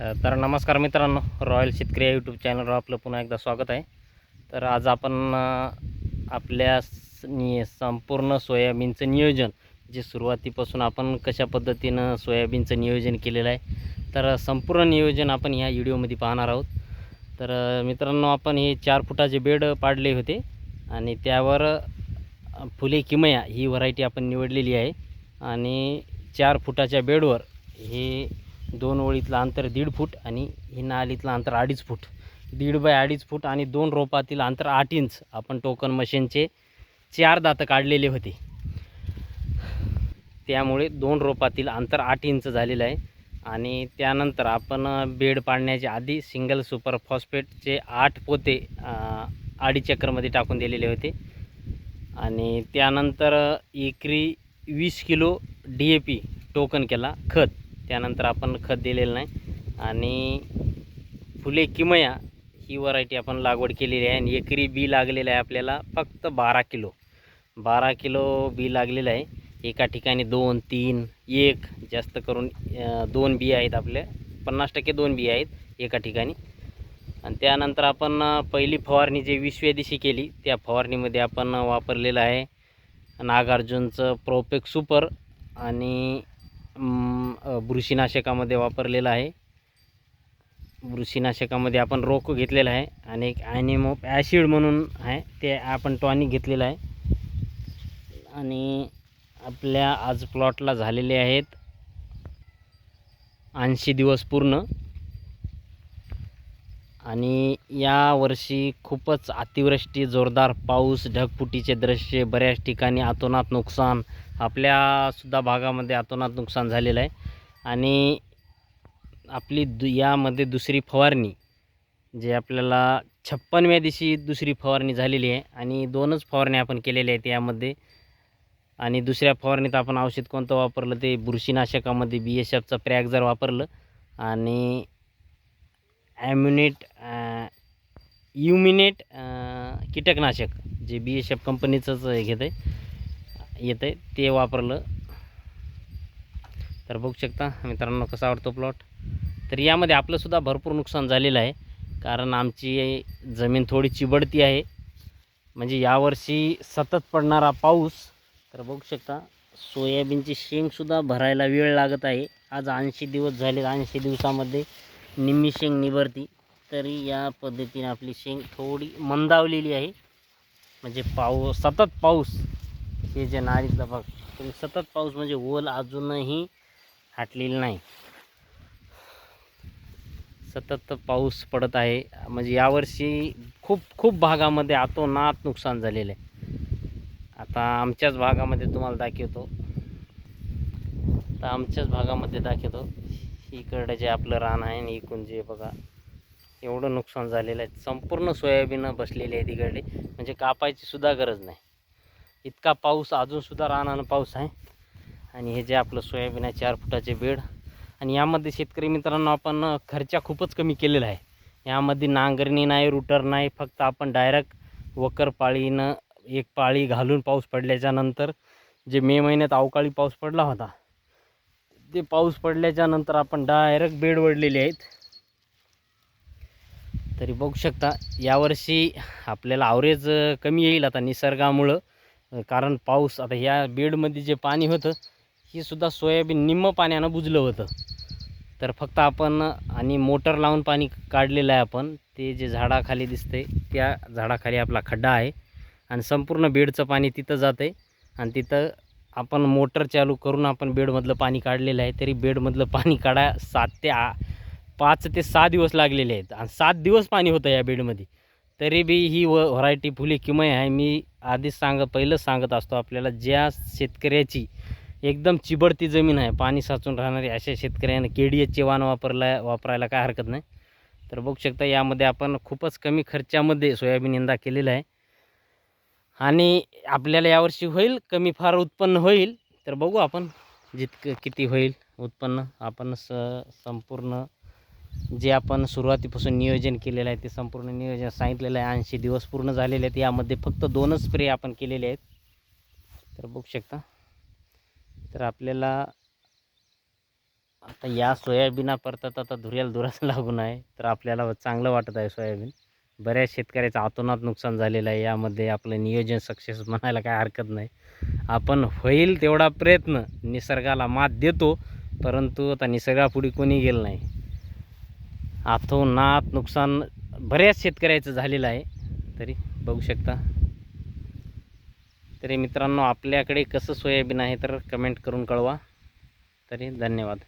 तर नमस्कार मित्रांनो रॉयल शेतकरी या यूट्यूब चॅनलवर आपलं पुन्हा एकदा स्वागत आहे. तर आज आपण आपल्या स- संपूर्ण सोयाबीनचं नियोजन जे सुरुवातीपासून आपण कशा पद्धतीनं सोयाबीनचं नियोजन केलेलं आहे तर संपूर्ण नियोजन आपण ह्या व्हिडिओमध्ये पाहणार आहोत. तर मित्रांनो आपण हे चार फुटाचे बेड पाडले होते आणि त्यावर फुले किमया ही व्हरायटी आपण निवडलेली आहे. आणि चार फुटाच्या बेडवर हे दोन ओळीतलं अंतर दीड फूट आणि ही नालीतलं अंतर अडीच फूट. दीड बाय अडीच फूट आणि दोन रोपातील अंतर आठ इंच आपण टोकन मशीनचे चार दातं काढलेले होते. त्यामुळे दोन रोपातील अंतर आठ इंच झालेलं आहे. आणि त्यानंतर आपण बेड पाडण्याच्या आधी सिंगल सुपर फॉस्फेटचे आठ पोते अं, टाकून दिलेले होते. आणि त्यानंतर एकरी वीस किलो डी ए पी टोकन केला खत. त्यानंतर आपण खत दिलेलं नाही. आणि फुले किमया ही व्हरायटी आपण लागवड केलेली आहे. आणि एकरी बी लागलेलं आहे आपल्याला फक्त बारा किलो. बारा किलो बी लागलेलं आहे. एका ठिकाणी दोन तीन एक जास्त करून दोन बी आहेत आपल्या पन्नास टक्के दोन बी आहेत एका ठिकाणी. आणि त्यानंतर आपण पहिली फवारणी जे विसव्या दिवशी केली त्या फवारणीमध्ये आपण वापरलेलं आहे नागार्जुनचं प्रोपेक सुपर आणि बुरशीनाशकामध्ये वापरलेलं आहे. बुरशीनाशकामध्ये आपण रोख घेतलेला आहे आणि एक ॲनिमोप ॲसिड म्हणून आहे ते आपण टॉनिक घेतलेलं आहे. आणि आपल्या आज प्लॉटला झालेले आहेत ऐंशी दिवस पूर्ण. आणि यावर्षी खूपच अतिवृष्टी जोरदार पाऊस ढगफुटीचे दृश्य बऱ्याच ठिकाणी अतोनात नुकसान आपल्यासुद्धा भागामध्ये आतोनात नुकसान झालेलं आहे. आणि आपली दु यामध्ये दुसरी फवारणी जे आपल्याला छप्पनव्या दिवशी दुसरी फवारणी झालेली आहे आणि दोनच फवारण्या आपण केलेल्या आहेत यामध्ये. आणि दुसऱ्या फवारणीत आपण औषध कोणतं वापरलं ते बुरशीनाशकामध्ये बी एस एफचं प्रॅग जर वापरलं आणि ॲम्युनेट युमिनेट uh, uh, कीटकनाशक जे बी एस एफ कंपनीचंच हे घेतं आहे येतं आहे ते वापरलं. तर बघू शकता मित्रांनो कसा आवडतो प्लॉट तर यामध्ये आपलंसुद्धा भरपूर नुकसान झालेलं आहे कारण आमची जमीन थोडी चिबडती आहे. म्हणजे यावर्षी सतत पडणारा पाऊस तर बघू शकता सोयाबीनची शेंगसुद्धा भरायला वेळ लागत आहे. आज ऐंशी दिवस झाले ऐंशी दिवसामध्ये निम्मी शेंग निभरती. तरी या पद्धतीने आपली शेंग थोडी मंदावलेली आहे. म्हणजे पाऊस सतत पाऊस. हे जे नारीतलं बघ तरी सतत पाऊस म्हणजे ओल अजूनही हाटलेली नाही. सतत पाऊस पडत आहे. म्हणजे यावर्षी खूप खूप भागामध्ये आतोनात नुकसान झालेलं आहे. आता आमच्याच भागामध्ये तुम्हाला दाखवतो. तर आमच्याच भागामध्ये दाखवतो. इकडं जे आपलं रान आहे आणि इकून जे बघा एवढं नुकसान झालेलं आहे. संपूर्ण सोयाबीन बसलेली आहे तिकडे म्हणजे कापायची सुद्धा गरज नाही. इतका पाऊस अजूनसुद्धा रानानं पाऊस आहे. आणि हे जे आपलं सोयाबीन आहे चार फुटाचे बेड. आणि यामध्ये शेतकरी मित्रांनो आपण खर्चा खूपच कमी केलेला आहे. यामध्ये नांगरणी नाही रुटर नाही फक्त आपण डायरेक्ट वकर पाळीनं एक पाळी घालून पाऊस पडल्याच्यानंतर जे मे महिन्यात अवकाळी पाऊस पडला होता ते पाऊस पडल्याच्या नंतर आपण डायरेक्ट बेड वडलेले आहेत. तरी बघू शकता यावर्षी आपल्याला आवरेज कमी येईल आता निसर्गामुळं. कारण पाऊस आता ह्या बेडमध्ये जे पाणी होतं हे सुद्धा सोयाबीन निम्म पाण्यानं बुजलं होतं. तर फक्त आपण आणि मोटर लावून पाणी काढलेलं आहे आपण. ते जे झाडाखाली दिसते त्या झाडाखाली आपला खड्डा आहे. आणि संपूर्ण बेडचं पाणी तिथं जातं आहे आणि तिथं आपण मोटर चालू करून आपण बेडमधलं पाणी काढलेलं आहे तरी बेडमधलं पाणी काढा सात ते आ पाच ते सहा दिवस लागलेले आहेत. आणि सात दिवस पाणी होतं या बेडमध्ये. तरी बी ही व व्हरायटी फुले किमय आहे. मी आधीच सांग पहिलंच सांगत असतो आपल्याला ज्या शेतकऱ्याची एकदम चिबडती जमीन आहे पाणी साचून राहणारी अशा शेतकऱ्यांना के डी एचचे वाण वापरला वापरायला काय हरकत नाही. तर बघू शकता यामध्ये आपण खूपच कमी खर्चामध्ये सोयाबीन यंदा केलेलं आहे. आणि आपल्याला यावर्षी होईल कमी फार उत्पन्न होईल. तर बघू आपण जितकं किती होईल उत्पन्न. आपण स संपूर्ण जे आपण सुरुवातीपासून नियोजन केलेलं आहे ते संपूर्ण नियोजन सांगितलेलं आहे. ऐंशी दिवस पूर्ण झालेले आहेत. यामध्ये फक्त दोनच स्प्रे आपण केलेले आहेत. तर बघू शकता. तर आपल्याला आता या सोयाबीना परतात आता धुऱ्याला धुराच लागून आहे तर आपल्याला चांगलं वाटत आहे सोयाबीन. बऱ्याच शेतकऱ्याचं आतोनात नुकसान झालेलं आहे. यामध्ये आपलं नियोजन सक्सेस म्हणायला काय हरकत नाही. आपण होईल तेवढा प्रयत्न निसर्गाला मात देतो परंतु आता निसर्गापुढे कोणी गेलं नाही. आतोनात नुकसान बऱ्याच शेतकऱ्याचं झालेलं आहे. तरी बघू शकता. तरी मित्रांनो आपल्याकडे कसं सोयाबीन आहे तर कमेंट करून कळवा. तरी धन्यवाद.